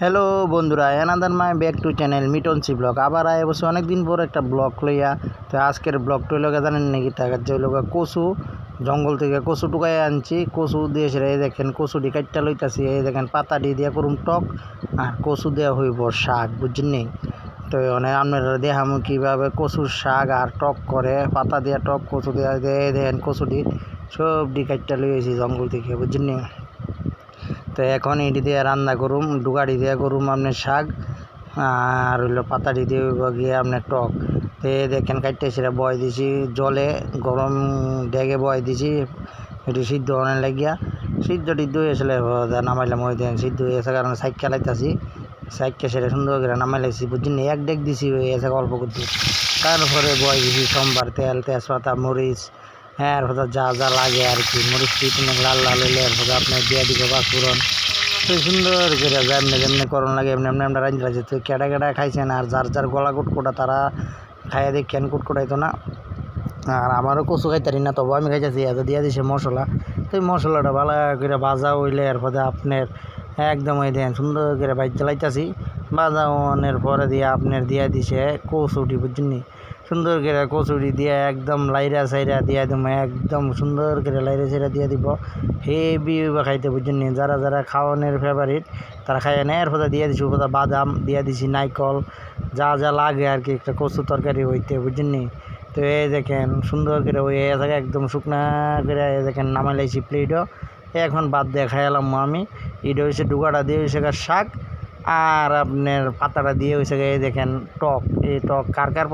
Hello বন্ধুরা another my back to channel মিটনসি blog আবার আয় বসে অনেকদিন পর একটা ব্লগ লইয়া, তো আজকের ব্লগটা লোকে জানেন নাকি তাকে যে লোক কচু, জঙ্গল থেকে কচু টুকাই আনছি। কচু দিয়ে সেটা এই দেখেন কচুটি কাটটা লইতাছি। এই দেখেন, পাতা দিয়ে দিয়া করুম টক, আর কচু দেওয়া হইব শাক, বুঝছেন নি? তো অনেক আপনারা দেখাম কীভাবে কচুর শাক আর টক করে, পাতা দিয়া টক, কচু দেওয়া দিয়ে দেখেন কচুটি সব ডি কাটটা লইয়েছি জঙ্গল থেকে, বুঝছেন নি? তো এখন এটি দিয়ে রান্না করুম, ডুগাড়ি দিয়ে করুম আপনার শাক, আর হইল পাতাড়ি দিয়ে গিয়ে আপনার টক। তো দেখেন কাটতে সেটা বয় দিছি জলে, গরম ডেগে বয় দিছি, এটি সিদ্ধ অনেক লাগিয়া। সিদ্ধ টিদ্ধ হয়েছিল নামাইলাম ওই দেন, সিদ্ধ হয়ে গেছে কারণ সাইক খেলাইতাছি। সাইককে সেটা সুন্দর করে নামাই লাগছি বুঝছেন এক ডেক দিছি, হয়ে গেছে অল্প করতে। তারপরে বয় দিছি সোমবার তেল, তেজপাতা, মরিচ এরপর যা যা লাগে আর কি মরিচ পিটনে লাল লাল হইলে এরপর আপনার দিয়ে দিব পাঁচফোড়ন তো সুন্দর করে যেমনি যেমনি করণ লাগে, এমনি এমনি আমরা রাঁধি রাখছি তো কেডা খাইছেন আর যার যার গলা কুটকুটা তারা খাইয়া দেখেন কুটকুটাইতো না। আর আমারও কচু খাইতারি না তবু আমি খাইতেছি। এত দিয়ে দিছে মশলা। তো এই মশলাটা ভালো করে ভাজা হইলে এরপরে আপনার একদম ওই দেন সুন্দর করে লাইতাছি। ভাজা অনের পরে দিয়ে আপনার দিয়ে দিছে কচুটি, বুঝছেন সুন্দর করে কচুরি দিয়ে একদম লাইরা সাইরা দিয়ে দিব, একদম সুন্দর করে লাইরা সাইরা দিয়ে দিব। হেভি খাইতে, বুঝছেন নি? যারা যারা খাওয়ানোর ফেভারিট তারা খাইয়ে নেয় এর ফলে দিয়ে দিছি উপরে বাদাম, দিয়ে দিছি নাইকল। যা যা লাগে আর কি, একটা কচু তরকারি হইতে, বুঝছেন নি? তো এই দেখেন, সুন্দর করে ওই থাকে একদম শুকনা করে এই দেখেন নামাই লাইছি প্লেটও এখন বাদ দিয়ে খাইলাম আমি। এটা হচ্ছে ডুগাটা দিয়ে হয়েছে শাক। আর আপনার পাতাটা দিয়ে হয়েছে এই দেখেন টক। এই টক কার কার